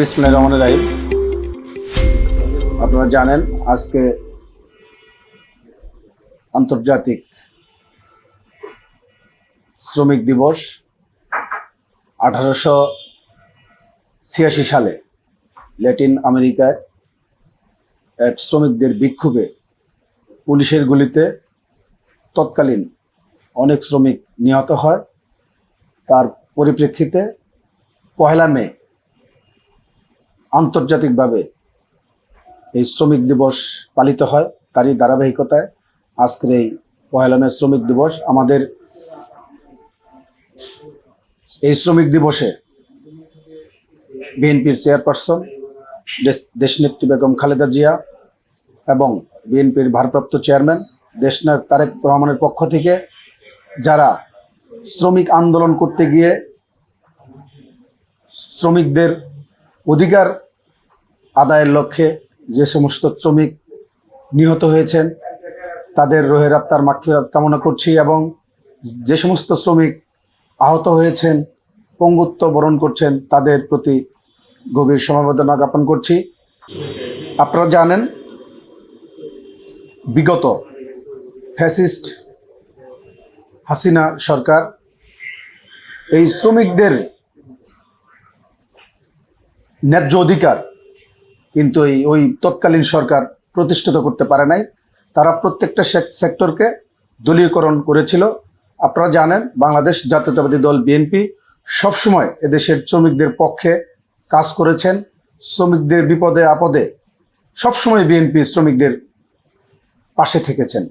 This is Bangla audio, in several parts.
বিসমুল্লাহ রহমান রাহিম। আপনারা জানেন আজকে আন্তর্জাতিক শ্রমিক দিবস আঠারোশো ছিয়াশি সালে। ল্যাটিন আমেরিকায় এক শ্রমিকদের বিক্ষোভে পুলিশের গুলিতে তৎকালীন অনেক শ্রমিক নিহত হয়। তার পরিপ্রেক্ষিতে পহেলা মে আন্তর্জাতিকভাবে এই শ্রমিক দিবস পালিত হয় তারই ধারাবাহিকতায়। আজকের এই পহেলা মে শ্রমিক দিবস আমাদের এই শ্রমিক দিবসে বিএনপির চেয়ারপারসন, দেশ- দেশনেত্রী বেগম খালেদা জিয়া এবং বিএনপির ভারপ্রাপ্ত চেয়ারম্যান, দেশনায়ক তারেক রহমানের পক্ষ থেকে যারা শ্রমিক আন্দোলন করতে গিয়ে শ্রমিকদের অধিকার আদায়ের লক্ষ্যে যে সমস্ত শ্রমিক নিহত হয়েছেন, তাদের রোহের আত্মার মাগফিরাত কামনা করছি এবং যে সমস্ত শ্রমিক আহত হয়েছেন, পঙ্গুত্ব বরণ করছেন, তাদের প্রতি গভীর সমবেদনা জ্ঞাপন করছি। আপনারা জানেন, বিগত ফ্যাসিস্ট হাসিনা সরকার এই শ্রমিকদের ন্যায্য অধিকার, কিন্তু এই, ওই তৎকালীন সরকার প্রতিষ্ঠিত করতে পারে নাই। তারা প্রত্যেকটা সেক- সেক্টরকে দলীয়করণ করেছিল। আপনারা জানেন, বাংলাদেশ জাতীয়তাবাদী দল বিএনপি সবসময় এদেশের শ্রমিকদের পক্ষে কাজ করেছেন। শ্রমিকদের বিপদে, আপদে সবসময় বিএনপি শ্রমিকদের পাশে থেকেছেন।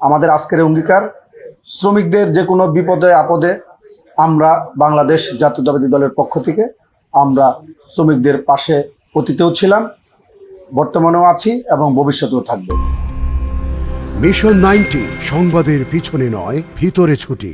আমাদের আজকের অঙ্গীকার, শ্রমিকদের যে কোনো বিপদে, আপদে আমরা বাংলাদেশ জাতীয়তাবাদী দলের পক্ষ থেকে আমরা শ্রমিকদের পাশে অতীতেও ছিলাম, বর্তমানেও আছি এবং ভবিষ্যতেও থাকবে। মিশন নাইনটি সংবাদের পিছনে নয়, ভিতরে ছুটি।